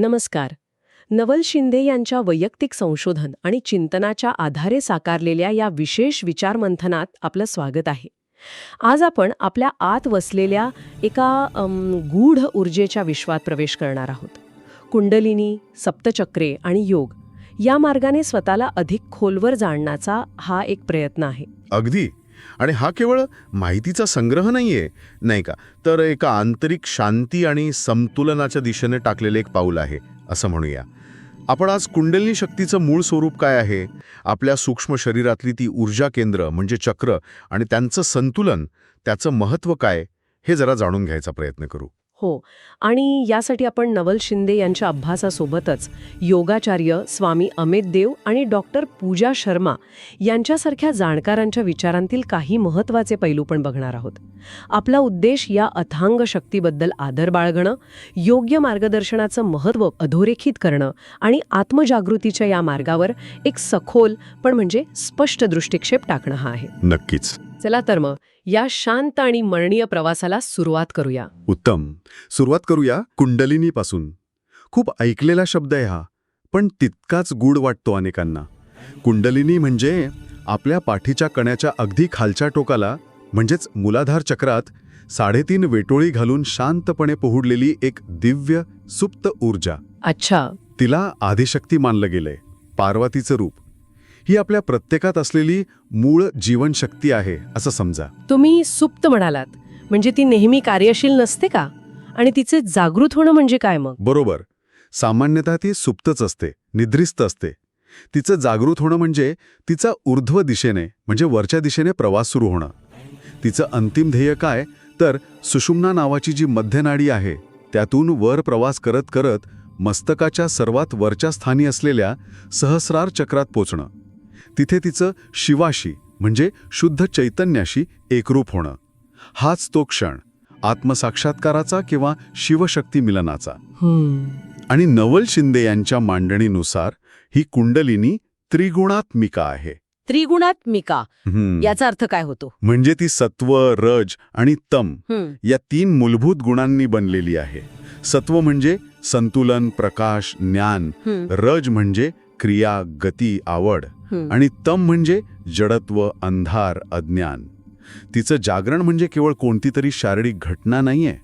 नमस्कार. नवल शिंदे यांच्या वैयक्तिक संशोधन आणि चिंतनाच्या आधारे साकारलेल्या या विशेष विचारमंथनात आपलं स्वागत आहे. आज आपण आपल्या आत वसलेल्या एका गूढ ऊर्जेच्या विश्वात प्रवेश करणार आहोत. कुंडलिनी सप्तचक्रे आणि योग या मार्गाने स्वतःला अधिक खोलवर जाणण्याचा हा एक प्रयत्न आहे. अगदी. आणि हा केवळ माहितीचा संग्रह नाहीये नाही का? तर एका आंतरिक शांती आणि समतुलनाच्या दिशेने टाकलेले एक पाऊल आहे असं म्हणूया. आपण आज कुंडलिनी शक्तीचं मूळ स्वरूप काय आहे? आपल्या सूक्ष्म शरीरातली ती ऊर्जा केंद्र म्हणजे चक्र आणि त्यांचं संतुलन त्याचं महत्त्व काय? हे जरा जाणून घ्यायचा प्रयत्न करू. हो. आणि यासाठी आपण नवल शिंदे यांच्या अभ्यासासोबतच योगाचार्य स्वामी अमित देव आणि डॉक्टर पूजा शर्मा यांच्यासारख्या जाणकारांच्या विचारांतील काही महत्त्वाचे पैलू पण बघणार आहोत. आपला उद्देश या अथांग शक्तीबद्दल आदर बाळगणं योग्य मार्गदर्शनाचं महत्त्व अधोरेखित करणं आणि आत्मजागृतीच्या या मार्गावर एक सखोल पण म्हणजे स्पष्ट दृष्टिक्षेप टाकणं हा आहे. नक्कीच. चला तर मग या शांत आणि मरणीय प्रवासाला सुरुवात करूया. उत्तम. सुरुवात करूया कुंडलिनीपासून. खूप ऐकलेला शब्द आहे हा पण तितकाच गूढ वाटतो अनेकांना. कुंडलिनी म्हणजे आपल्या पाठीच्या कण्याच्या अगदी खालच्या टोकाला म्हणजेच मुलाधार चक्रात साडेतीन वेटोळी घालून शांतपणे पोहुडलेली एक दिव्य सुप्त ऊर्जा. अच्छा. तिला आदिशक्ती मानलं गेलंय पार्वतीचं रूप. ही आपल्या प्रत्येकात असलेली मूळ जीवनशक्ती आहे असं समजा. तुम्ही सुप्त म्हणालात. म्हणजे ती नेहमी कार्यशील नसते का? आणि तिचे जागृत होणं म्हणजे काय मग? बरोबर. सामान्यतः ती सुप्तच असते निद्रिस्त असते. तिचं जागृत होणं म्हणजे तिचा ऊर्ध्व दिशेने म्हणजे वरच्या दिशेने प्रवास सुरू होणं. तिचं अंतिम ध्येय काय? तर सुषुम्ना नावाची जी मध्यनाडी आहे त्यातून वर प्रवास करत करत मस्तकाच्या सर्वात वरच्या स्थानी असलेल्या सहस्रार चक्रात पोचणं. तिथे तिचं शिवाशी म्हणजे शुद्ध चैतन्याशी एकरूप होणं. हाच तो क्षण आत्मसाक्षात्काराचा किंवा शिवशक्ती मिलनाचा. आणि नवल शिंदे यांच्या मांडणीनुसार ही कुंडलिनी त्रिगुणात्मिका आहे. त्रिगुणात्मिका. याचा अर्थ काय होतो? म्हणजे ती सत्व रज आणि तम या तीन मूलभूत गुणांनी बनलेली आहे. सत्व म्हणजे संतुलन प्रकाश ज्ञान. रज म्हणजे क्रिया गती आवड. आणि तम म्हणजे जडत्व अंधार अज्ञान तिचं जागरण म्हणजे केवळ कोणती तरी शारीरिक घटना नाहीये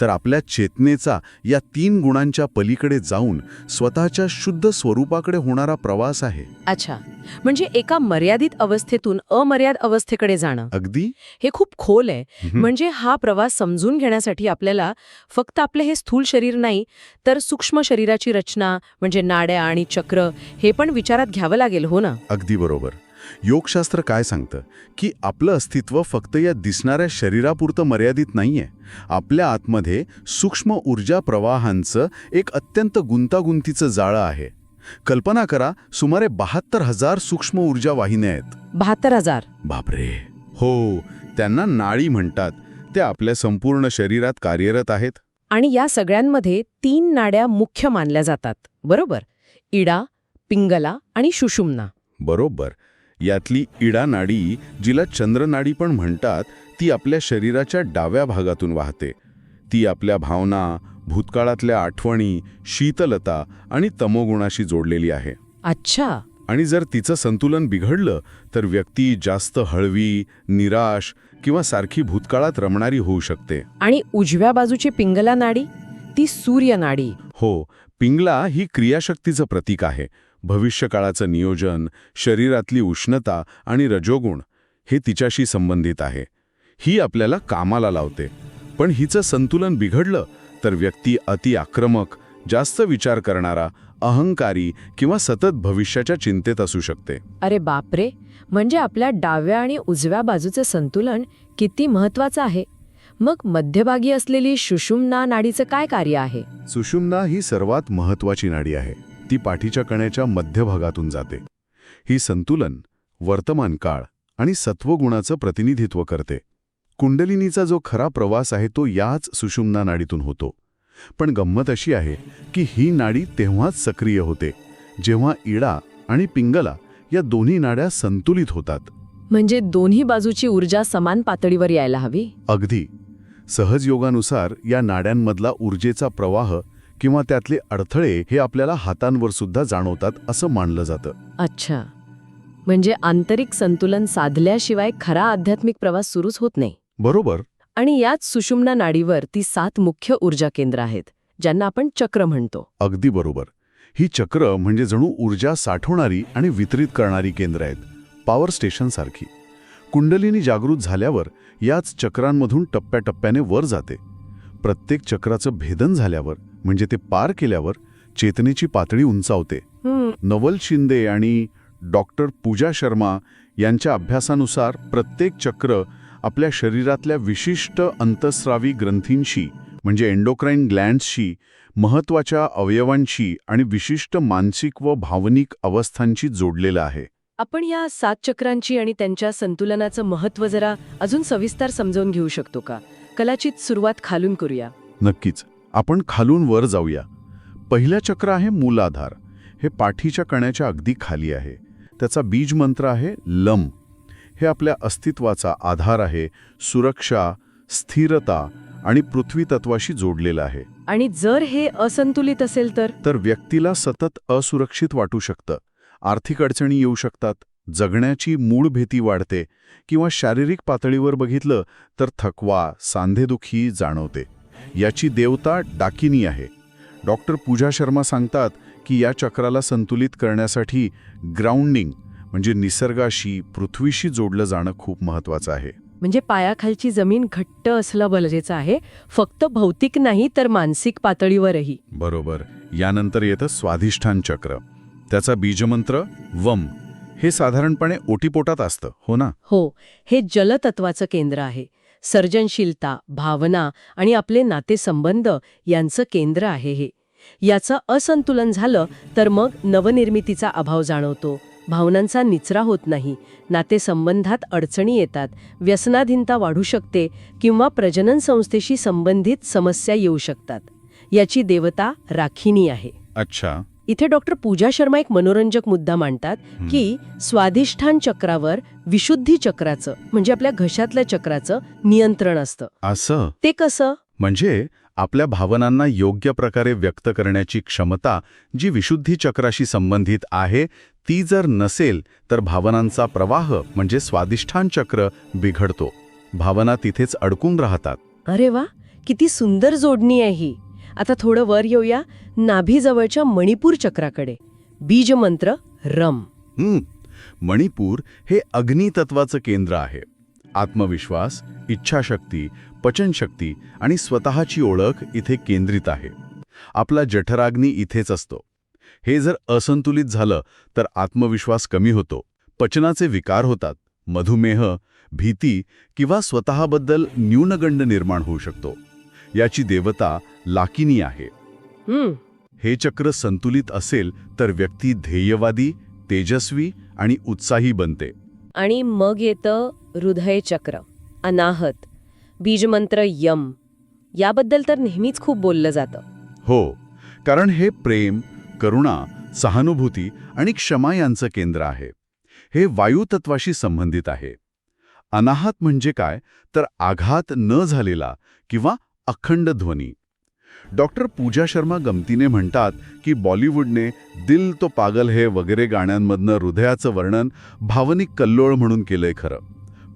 तर आपल्या चेतनेचा या तीन गुणांच्या पलीकडे जाऊन स्वतःच्या शुद्ध स्वरूपाकडे होणारा प्रवास आहे. अच्छा. म्हणजे एका मर्यादित अवस्थेतून अमर्याद अवस्थेकडे जाणं. अगदी? हे खूप खोल आहे. म्हणजे हा प्रवास समजून घेण्यासाठी आपल्याला फक्त आपले हे स्थूल शरीर नाही तर सूक्ष्म शरीराची रचना म्हणजे नाड्या आणि चक्र हे पण विचारात घ्यावं लागेल हो ना? अगदी बरोबर. योगशास्त्र काय सांगतं? की आपलं अस्तित्व फक्त या दिसणाऱ्या शरीरापुरतं मर्यादित नाहीये. आपल्या आतमध्ये सूक्ष्म ऊर्जा प्रवाहांचं एक अत्यंत गुंतागुंतीचं जाळं आहे. कल्पना करा सुमारे बहात्तर हजार सूक्ष्म ऊर्जा वाहिन्या आहेत. बहात्तर हजार. बापरे! हो त्यांना नाळी म्हणतात. त्या आपल्या संपूर्ण शरीरात कार्यरत आहेत. आणि या सगळ्यांमध्ये तीन नाड्या मुख्य मानल्या जातात. बरोबर? इडा पिंगला आणि सुषुम्ना बरोबर. यातली इडा नाडी जिला चंद्रनाडी पण म्हणतात ती आपल्या शरीराच्या डाव्या भागातून वाहते. ती आपल्या भावना भूतकाळातल्या आठवणी शीतलता आणि तमोगुणाशी जोडलेली आहे. अच्छा. आणि जर तिचं संतुलन बिघडलं तर व्यक्ती जास्त हळवी निराश किंवा सारखी भूतकाळात रमणारी होऊ शकते. आणि उजव्या बाजूची पिंगला नाडी? ती सूर्य नाडी. हो पिंगला ही क्रियाशक्तीचं प्रतीक आहे. भविष्यकाळाचं नियोजन शरीरातली उष्णता आणि रजोगुण हे तिच्याशी संबंधित आहे. ही आपल्याला कामाला लावते. पण हिचं संतुलन बिघडलं तर व्यक्ती अति आक्रमक जास्त विचार करणारा अहंकारी किंवा सतत भविष्याच्या चिंतेत असू शकते. अरे बापरे! म्हणजे आपल्या डाव्या आणि उजव्या बाजूचं संतुलन किती महत्वाचं आहे? मग मध्यभागी असलेली सुषुम्ना नाडीचं काय कार्य आहे? सुषुम्ना ही सर्वात महत्वाची नाडी आहे. ती पाठीच्या कण्याच्या मध्यभागातून जाते. ही संतुलन वर्तमान काळ आणि सत्वगुणाचं प्रतिनिधित्व करते. कुंडलिनीचा जो खरा प्रवास आहे तो याच सुषुम्ना नाडीतून होतो. पण गंमत अशी आहे की ही नाडी तेव्हाच सक्रिय होते जेव्हा इडा आणि पिंगला या दोन्ही नाड्या संतुलित होतात. म्हणजे दोन्ही बाजूची ऊर्जा समान पातळीवर यायला हवी? अगदी. सहज योगानुसार या नाड्यांमधला ऊर्जेचा प्रवाह किंवा त्यातले अडथळे हे आपल्याला हातांवर सुद्धा जाणवतात असं मानलं जातं. अच्छा. म्हणजे आंतरिक संतुलन साधल्याशिवाय खरा आध्यात्मिक प्रवास सुरूच होत नाही. बरोबर. आणि याच सुषुम्ना नाडीवर ती सात मुख्य ऊर्जा केंद्र आहेत ज्यांना आपण चक्र म्हणतो. अगदी बरोबर. ही चक्र म्हणजे जणू ऊर्जा साठवणारी आणि वितरित करणारी केंद्र आहेत पॉवर स्टेशनसारखी कुंडलिनी जागृत झाल्यावर याच चक्रांमधून टप्प्याटप्प्याने वर जाते. प्रत्येक चक्राचं भेदन झाल्यावर म्हणजे ते पार केल्यावर चेतनेची पातळी उंचावते. नवल शिंदे आणि डॉक्टर पूजा शर्मा यांच्या अभ्यासानुसार प्रत्येक चक्र आपल्या शरीरातल्या विशिष्ट अंतस्रावी ग्रंथींशी म्हणजे एंडोक्राईन ग्लँड्सशी महत्त्वाच्या अवयवांशी आणि विशिष्ट मानसिक व भावनिक अवस्थांशी जोडलेलं आहे. आपण या सात चक्रांची आणि त्यांच्या संतुलनाचं महत्त्व जरा अजून सविस्तर समजावून घेऊ शकतो का? कदाचित सुरुवात खालून करूया. नक्कीच. आपण खालून वर जाऊया. पहिलं चक्र आहे मूलाधार. हे पाठीच्या कण्याच्या अगदी खाली आहे. त्याचा बीज मंत्र आहे लम. हे आपल्या अस्तित्वाचा आधार आहे सुरक्षा स्थिरता आणि पृथ्वी तत्वाशी जोडलेलं आहे. आणि जर हे असंतुलित असेल तर? तर व्यक्तीला सतत असुरक्षित वाटू शकतं. आर्थिक अडचणी येऊ शकतात. जगण्याची मूळ भीती वाढते. किंवा शारीरिक पातळीवर बघितलं तर थकवा सांधेदुखी जाणवते. याची देवता डाकिनी आहे. डॉक्टर पूजा शर्मा सांगतात की या चक्राला संतुलित करण्यासाठी ग्राउंडिंग म्हणजे निसर्गाशी पृथ्वीशी जोडलं जाणं खूप महत्वाचं आहे. म्हणजे पायाखालची जमीन घट्ट असलं गरजेचं आहे. फक्त भौतिक नाही तर मानसिक पातळीवरही. बरोबर. यानंतर येतं स्वाधिष्ठान चक्र. त्याचा बीजमंत्र वम. हे साधारणपणे ओटीपोटात असतं हो ना? हो. हे जलतत्वाचं केंद्र आहे. सर्जनशीलता भावना आणि आपले नातेसंबंध यांचं केंद्र आहे हे. याचं असंतुलन झालं तर मग नवनिर्मितीचा अभाव जाणवतो. भावनांचा निचरा होत नाही. नातेसंबंधात अडचणी येतात. व्यसनाधीनता वाढू शकते किंवा प्रजनन संस्थेशी संबंधित समस्या येऊ शकतात. याची देवता राखिनी आहे. अच्छा. इथे डॉक्टर पूजा शर्मा एक मनोरंजक मुद्दा मांडतात की स्वाधिष्ठान चक्रावर विशुद्धी चक्राचं म्हणजे आपल्या घशातल्या चक्राचं नियंत्रण असतं. असं? ते कसं? म्हणजे आपल्या भावनांना योग्य प्रकारे व्यक्त करण्याची क्षमता जी विशुद्धी चक्राशी संबंधित आहे ती जर नसेल तर भावनांचा प्रवाह म्हणजे स्वादिष्ठान चक्र बिघडतो. भावना तिथेच अडकून राहतात. अरे वा! किती सुंदर जोडणी आहे ही. आता थोडं वर येऊया. नाभीजवळच्या मणिपूर चक्राकडे. बीजमंत्र रम. हम्म. मणिपूर हे अग्नितत्वाचं केंद्र आहे. आत्मविश्वास इच्छाशक्ती पचनशक्ती आणि स्वतःची ओळख इथे केंद्रित आहे. आपला जठराग्नी इथेच असतो. हे जर असंतुलित झालं तर आत्मविश्वास कमी होतो. पचनाचे विकार होतात. मधुमेह भीती किंवा स्वतःबद्दल न्यूनगंड निर्माण होऊ शकतो. याची देवता लाकिनी आहे. हे चक्र संतुलित असेल तर व्यक्ती ध्येयवादी तेजस्वी आणि उत्साही बनते. आणि मग येतं हृदय चक्र अनाहत बीजमंत्र यम. याबद्दल तर नेहमीच खूप बोललं जातं. हो कारण हे प्रेम करुणा सहानुभूती आणि क्षमा यांचं केंद्र आहे. हे वायुतत्वाशी संबंधित आहे. अनाहत म्हणजे काय? तर आघात न झालेला किंवा अखंड ध्वनी. डॉक्टर पूजा शर्मा गमतीने म्हणतात की बॉलिवूडने दिल तो पागल हे वगैरे गाण्यांमधनं हृदयाचं वर्णन भावनिक कल्लोळ म्हणून केलंय खरं.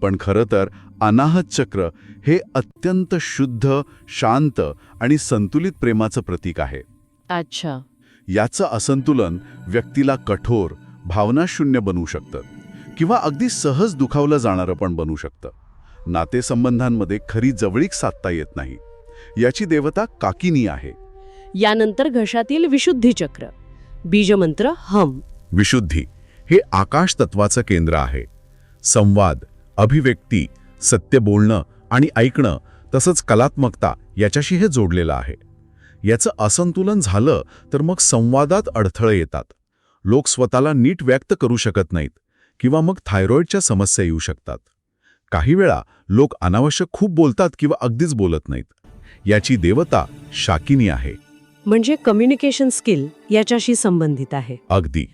पण खरं तर अनाहत चक्र हे अत्यंत शुद्ध शांत आणि संतुलित प्रेमाचं प्रतीक आहे. अच्छा. याचं असंतुलन व्यक्तीला कठोर भावनाशून्य बनवू शकतं किंवा अगदी सहज दुखावलं जाणारं पण बनवू शकतं. नातेसंबंधांमध्ये खरी जवळीक साधता येत नाही. याची देवता काकिनी आहे. यानंतर घशातील विशुद्धी चक्र. बीजमंत्र हम. विशुद्धी हे आकाश तत्वाचं केंद्र आहे. संवाद अभिव्यक्ती सत्य बोलणं आणि ऐकणं तसंच कलात्मकता याच्याशी हे जोडलेलं आहे. याचं असंतुलन झालं तर मग संवादात अडथळे येतात. लोक स्वतःला नीट व्यक्त करू शकत नाहीत किंवा मग थायरॉईडच्या समस्या येऊ शकतात. काही वेळा लोक अनावश्यक खूप बोलतात किंवा अगदीच बोलत नाहीत. याची देवता शाकिनी आहे. म्हणजे कम्युनिकेशन स्किल याच्याशी संबंधित आहे. अगदी.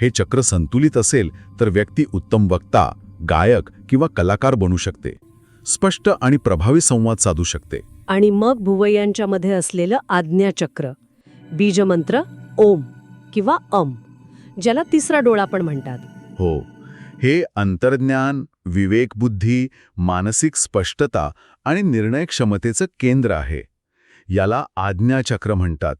हे चक्र संतुलित असेल तर व्यक्ती उत्तम वक्ता गायक किंवा कलाकार बनू शकते. स्पष्ट आणि प्रभावी संवाद साधू शकते. आणि मग भुवयांच्या मध्ये असलेलं आज्ञाचक्र बीजमंत्र ओम किंवा अम ज्याला तिसरा डोळा पण म्हणतात. हो. हे अंतर्ज्ञान विवेकबुद्धी मानसिक स्पष्टता आणि निर्णय क्षमतेचं केंद्र आहे. याला आज्ञाचक्र म्हणतात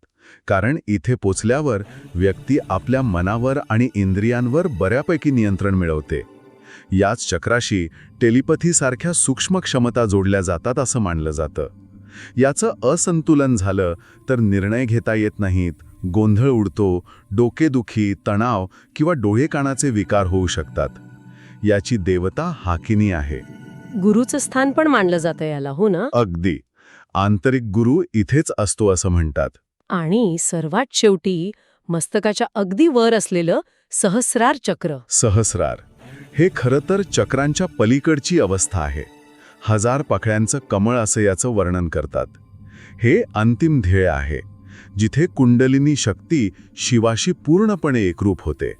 कारण इथे पोचल्यावर व्यक्ती आपल्या मनावर आणि इंद्रियांवर बऱ्यापैकी नियंत्रण मिळवते. याच चक्राशी टेलिपथीसारख्या सूक्ष्म क्षमता जोडल्या जातात असं मानलं जातं. याचं असंतुलन झालं तर निर्णय घेता येत नाहीत गोंधळ उडतो डोकेदुखी तणाव किंवा डोळे कानाचे विकार होऊ शकतात. याची देवता हाकिनी आहे. गुरुचं स्थान पण मानलं जातं याला हो ना? अगदी. आंतरिक गुरु इथेच असतो असं म्हणतात. आणि सर्वात शेवटी मस्तकाच्या अगदी वर असलेलं सहस्रार चक्र. सहस्रार. हे खरं तर चक्रांच्या पलीकडची अवस्था आहे. हजार पाकळ्यांचं कमळ असं याचं वर्णन करतात. हे अंतिम ध्येय आहे जिथे कुंडलिनी शक्ती शिवाशी पूर्णपणे एकरूप होते.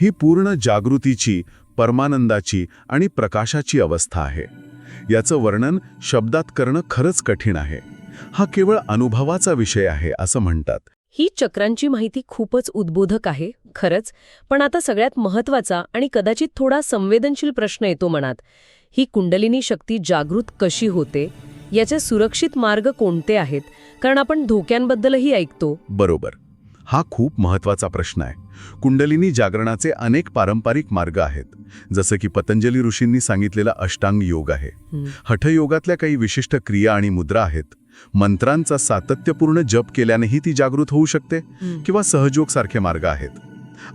ही पूर्ण जागृतीची परमानंदाची आणि प्रकाशाची अवस्था आहे. याचं वर्णन शब्दात करणं खरंच कठीण आहे. हा केवळ अनुभवाचा विषय आहे असं म्हणतात. ही चक्रांची माहिती खूपच उद्बोधक आहे खरंच. पण आता सगळ्यात महत्त्वाचा आणि कदाचित थोडा संवेदनशील प्रश्न येतो मनात. ही कुंडलिनी शक्ती जागृत कशी होते? याचे सुरक्षित मार्ग कोणते आहेत? कारण आपण धोक्यांबद्दलही ऐकतो. बरोबर. हा खूप महत्त्वाचा प्रश्न आहे. कुंडलिनी जागरणाचे अनेक पारंपरिक मार्ग आहेत. जसं की पतंजली ऋषींनी सांगितलेला अष्टांग योग आहे. हठयोगातल्या काही विशिष्ट क्रिया आणि मुद्रा आहेत. मंत्रांचा सातत्यपूर्ण जप केल्यानेही ती जागृत होऊ शकते किंवा सहजोग सारखे मार्ग आहेत.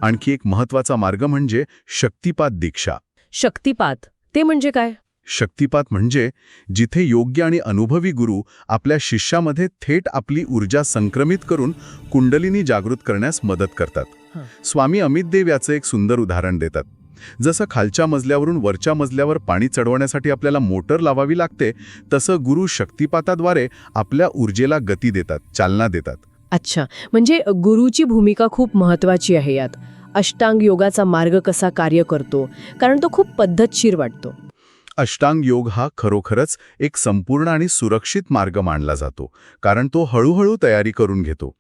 आणखी एक महत्त्वाचा मार्ग म्हणजे शक्तिपात दीक्षा. शक्तिपात. ते म्हणजे काय? शक्तिपात म्हणजे जिथे योग्य आणि अनुभवी गुरु आपल्या शिष्यामध्ये थेट आपली ऊर्जा संक्रमित करून कुंडलिनी जागृत करण्यास मदत करतात. स्वामी अमित देव याचं एक सुंदर उदाहरण देतात. जसं खालच्या मजल्यावरून वरच्या मजल्यावर पाणी चढवण्यासाठी आपल्याला मोटर लावावी लागते तसं गुरु शक्तिपाताद्वारे आपल्या ऊर्जेला गती देतात चालना देतात. अच्छा. म्हणजे गुरुची भूमिका खूप महत्वाची आहे यात. अष्टांग योगाचा मार्ग कसा कार्य करतो? कारण तो खूप पद्धतशीर वाटतो. अष्टांग योग हा खरोखरच एक संपूर्ण आणि सुरक्षित मार्ग मानला जातो कारण तो हळूहळू तयारी करून घेतो.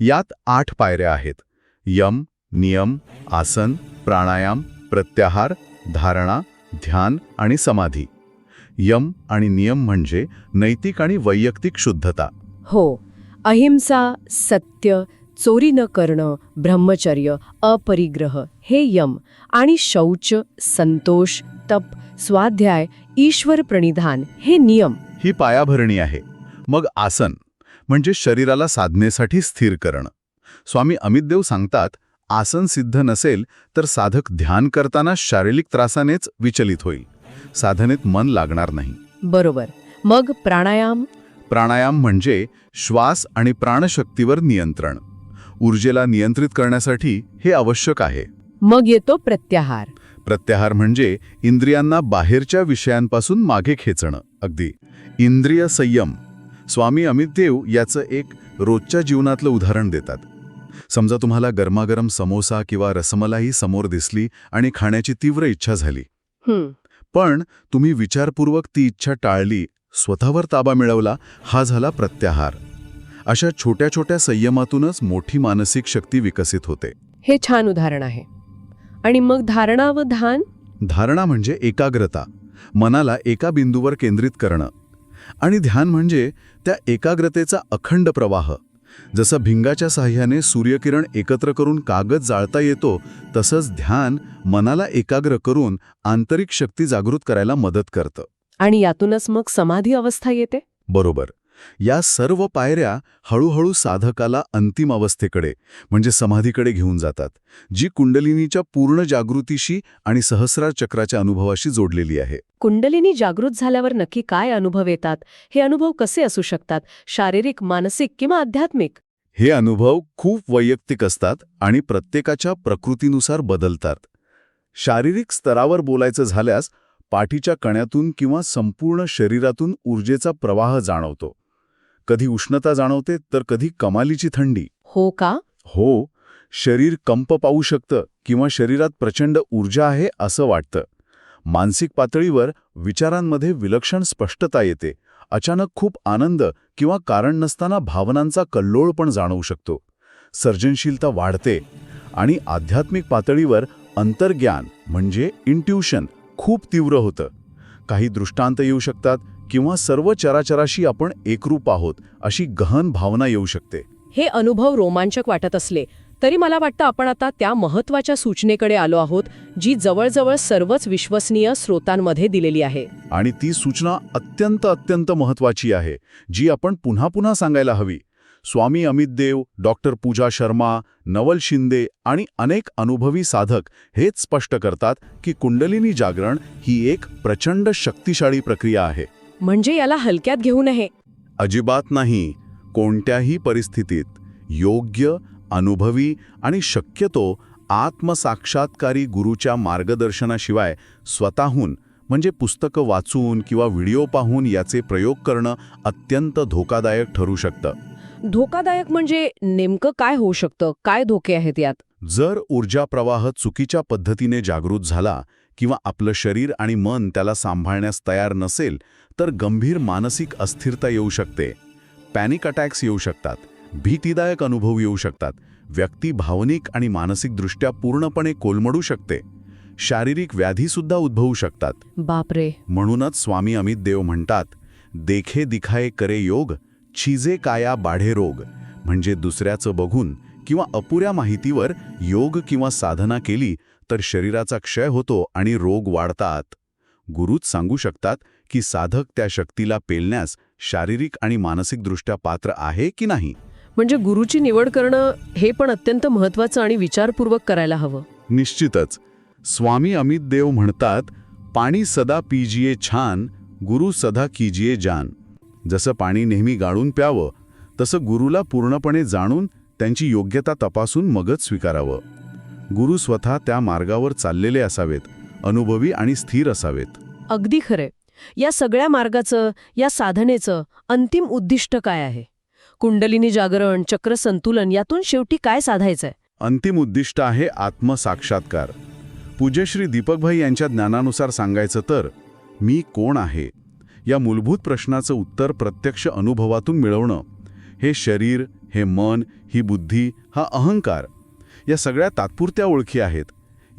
यात आठ पायऱ्या आहेत. यम नियम आसन प्राणायाम प्रत्याहार धारणा ध्यान आणि समाधी. यम आणि नियम म्हणजे नैतिक आणि वैयक्तिक शुद्धता. हो अहिंसा सत्य चोरी न करणं ब्रह्मचर्य अपरिग्रह हे यम आणि शौच संतोष तप स्वाध्याय ईश्वर प्रणिधान हे नियम. ही पायाभरणी आहे. मग आसन म्हणजे शरीराला साधनेसाठी स्थिर करणं. स्वामी अमितदेव सांगतात आसन सिद्ध नसेल तर साधक ध्यान करताना शारीरिक त्रासानेच विचलित होईल. साधनेत मन लागणार नाही. बरोबर. मग प्राणायाम? प्राणायाम म्हणजे श्वास आणि प्राणशक्तीवर नियंत्रण. ऊर्जेला नियंत्रित करण्यासाठी हे आवश्यक आहे. मग येतो प्रत्याहार. प्रत्याहार म्हणजे इंद्रियांना बाहेरच्या विषयांपासून मागे खेचणं अगदी. इंद्रिय संयम. स्वामी अमित देव याचं एक रोजच्या जीवनातलं उदाहरण देतात. समजा तुम्हाला गरमागरम समोसा किंवा रसमलाई समोर दिसली आणि खाण्याची तीव्र इच्छा झाली. पण तुम्ही विचारपूर्वक ती इच्छा टाळली स्वतःवर ताबा मिळवला हा झाला प्रत्याहार. अशा छोट्या छोट्या संयमातूनच मोठी मानसिक शक्ती विकसित होते. हे छान उदाहरण आहे. आणि मग धारणा व ध्यान? धारणा म्हणजे एकाग्रता मनाला एका बिंदूवर केंद्रित करणं. आणि ध्यान म्हणजे त्या एकाग्रतेचा अखंड प्रवाह. जसं भिंगाच्या साह्याने सूर्यकिरण एकत्र करून कागद जाळता येतो तसंच ध्यान मनाला एकाग्र करून आंतरिक शक्ती जागृत करायला मदत करतं. आणि यातूनच मग समाधी अवस्था येते? बरोबर. या सर्व पायऱ्या हळूहळू साधकाला अंतिम अवस्थेकडे म्हणजे समाधीकडे घेऊन जातात जी कुंडलिनीच्या पूर्ण जागृतीशी आणि सहस्रार चक्राच्या अनुभवाशी जोडलेली आहे. कुंडलिनी जागृत झाल्यावर नक्की काय अनुभव येतात? हे अनुभव कसे असू शकतात? शारीरिक मानसिक किंवा आध्यात्मिक? हे अनुभव खूप वैयक्तिक असतात आणि प्रत्येकाच्या प्रकृतीनुसार बदलतात. शारीरिक स्तरावर बोलायचं झाल्यास पाठीच्या कण्यातून किंवा संपूर्ण शरीरातून ऊर्जेचा प्रवाह जाणवतो. कधी उष्णता जाणवते तर कधी कमालीची थंडी. हो का? हो शरीर कंप पाहू शकतं किंवा शरीरात प्रचंड ऊर्जा आहे असं वाटतं. मानसिक पातळीवर विचारांमध्ये विलक्षण स्पष्टता येते. अचानक खूप आनंद किंवा कारण नसताना भावनांचा कल्लोळ पण जाणवू शकतो. सर्जनशीलता वाढते आणि आध्यात्मिक पातळीवर अंतर्ज्ञान म्हणजे इंट्युशन खूप तीव्र होतं. काही दृष्टांत येऊ शकतात किंवा सर्व चराचराशी आपण एकरूप आहोत अशी गहन भावना येऊ शकते. हे अनुभव रोमांचक वाटत असले तरी मला वाटतं आपण आता त्या महत्त्वाच्या सूचनेकडे आलो आहोत जी जवळजवळ सर्वच विश्वसनीय स्रोतांमध्ये दिलेली आहे. आणि ती सूचना अत्यंत अत्यंत महत्वाची आहे जी आपण पुन्हा पुन्हा सांगायला हवी. स्वामी अमित देव डॉक्टर पूजा शर्मा नवल शिंदे आणि अनेक अनुभवी साधक हेच स्पष्ट करतात की कुंडलिनी जागरण ही एक प्रचंड शक्तिशाळी प्रक्रिया आहे. म्हणजे याला हलक्यात घेऊ नये. अजिबात नाही. कोणत्याही परिस्थितीत योग्य अनुभवी आणि शक्यतो आत्मसाक्षात्कारी गुरूच्या मार्गदर्शनाशिवाय स्वतःहून म्हणजे पुस्तकं वाचून किंवा व्हिडिओ पाहून याचे प्रयोग करणं अत्यंत धोकादायक ठरू शकतं. धोकादायक म्हणजे नेमकं काय होऊ शकतं? काय धोके आहेत यात? जर ऊर्जा प्रवाह चुकीच्या पद्धतीने जागृत झाला किंवा आपलं शरीर आणि मन त्याला सांभाळण्यास तयार नसेल तर गंभीर मानसिक अस्थिरता येऊ शकते. पॅनिक अटॅक्स येऊ शकतात. भीतीदायक अनुभव येऊ शकतात. व्यक्ती भावनिक आणि मानसिकदृष्ट्या पूर्णपणे कोलमडू शकते. शारीरिक व्याधीसुद्धा उद्भवू शकतात. बापरे. म्हणूनच स्वामी अमित देव म्हणतात देखे दिखाए करे योग छिजे काया बाढे रोग. म्हणजे दुसऱ्याचं बघून किंवा अपुऱ्या माहितीवर योग किंवा साधना केली तर शरीराचा क्षय होतो आणि रोग वाढतात. गुरुच सांगू शकतात की साधक त्या शक्तीला पेलण्यास शारीरिक आणि मानसिकदृष्ट्या पात्र आहे की नाही? म्हणजे गुरुची निवड करणं हे पण अत्यंत महत्वाचं आणि विचारपूर्वक करायला हवं. निश्चितच. स्वामी अमित देव म्हणतात पाणी सदा पिजिये छान गुरु सदा कीजिये जान. जसं पाणी नेहमी गाळून प्यावं तसं गुरुला पूर्णपणे जाणून त्यांची योग्यता तपासून मगच स्वीकारावं. गुरु स्वतः त्या मार्गावर चाललेले असावेत अनुभवी आणि स्थिर असावेत. अगदी खरे या सगळ्या मार्गाचं या साधनेचं अंतिम उद्दिष्ट काय आहे? कुंडलिनी जागरण चक्र संतुलन यातून शेवटी काय साधायचंय? अंतिम उद्दिष्ट आहे आत्मसाक्षात्कार. पूज्यश्री दीपकभाई यांच्या ज्ञानानुसार सांगायचं तर मी कोण आहे? या मूलभूत प्रश्नाचं उत्तर प्रत्यक्ष अनुभवातून मिळवणं हे शरीर हे मन ही बुद्धी हा अहंकार या सगळ्या तात्पुरत्या ओळखी आहेत.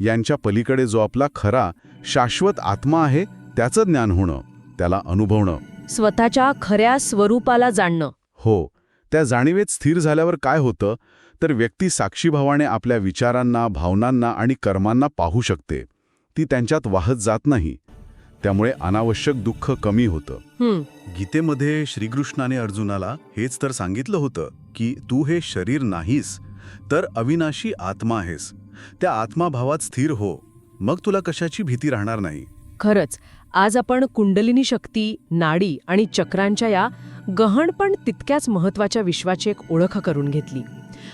यांच्या पलीकडे जो आपला खरा शाश्वत आत्मा आहे त्याचं ज्ञान होणं त्याला अनुभवणं. स्वतःच्या खऱ्या स्वरूपाला जाणणं. हो त्या जाणीवेत स्थिर झाल्यावर काय होतं? तर व्यक्ती साक्षीभावाने आपल्या विचारांना भावनांना आणि कर्मांना पाहू शकते. ती त्यांच्यात वाहत जात नाही. त्यामुळे अनावश्यक दुःख कमी होतं. गीतेमध्ये श्रीकृष्णाने अर्जुनाला हेच तर सांगितलं होतं की तू हे शरीर नाहीस तर अविनाशी आत्मा आहेस. त्या आत्माभावात स्थिर हो. मग तुला कशाची भीती राहणार नाही? खरंच आज आपण कुंडलिनी शक्ती नाडी आणि चक्रांच्या या गहन पण तितक्याच महत्त्वाच्या विश्वाची एक ओळख करून घेतली.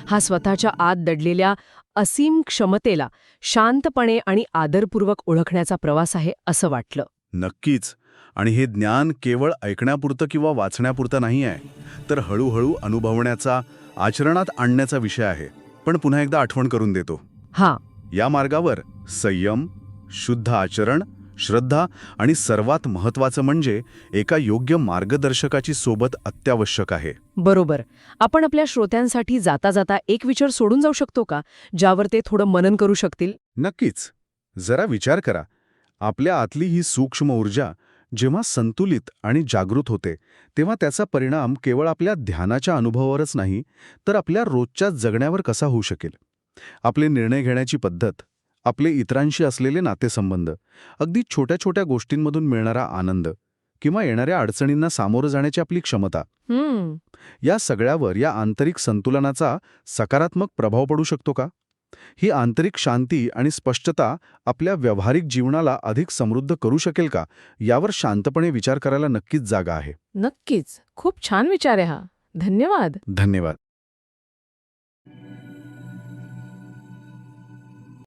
हा स्वतःच्या आत दडलेल्या असीम क्षमतेला शांतपणे आणि आदरपूर्वक ओळखण्याचा प्रवास आहे असं वाटलं. नक्कीच. आणि हे ज्ञान केवळ ऐकण्यापुरतं किंवा वाचण्यापुरतं नाही आहे तर हळूहळू अनुभवण्याचा आचरणात आणण्याचा विषय आहे पण पुन्हा एकदा आठवण करून देतो. हा. या मार्गावर संयम शुद्ध आचरण श्रद्धा आणि सर्वात महत्त्वाचं म्हणजे एका योग्य मार्गदर्शकाची सोबत अत्यावश्यक आहे. बरोबर. आपण आपल्या श्रोत्यांसाठी जाता जाता एक विचार सोडून जाऊ शकतो का ज्यावर ते थोडं मनन करू शकतील? नक्कीच. जरा विचार करा. आपल्या आतली ही सूक्ष्म ऊर्जा जेव्हा संतुलित आणि जागृत होते तेव्हा त्याचा परिणाम केवळ आपल्या ध्यानाच्या अनुभवावरच नाही तर आपल्या रोजच्या जगण्यावर कसा होऊ शकेल? आपले निर्णय घेण्याची पद्धत आपले इतरांशी असलेले नातेसंबंध अगदी छोट्या छोट्या गोष्टींमधून मिळणारा आनंद किंवा येणाऱ्या अडचणींना सामोरं जाण्याची आपली क्षमता. या सगळ्यावर या आंतरिक संतुलनाचा सकारात्मक प्रभाव पडू शकतो का? ही आंतरिक शांती आणि स्पष्टता आपल्या व्यावहारिक जीवनाला अधिक समृद्ध करू शकेल का? यावर शांतपणे विचार करायला नक्कीच जागा आहे. नक्कीच. खूप छान विचार आहे हा. धन्यवाद. धन्यवाद.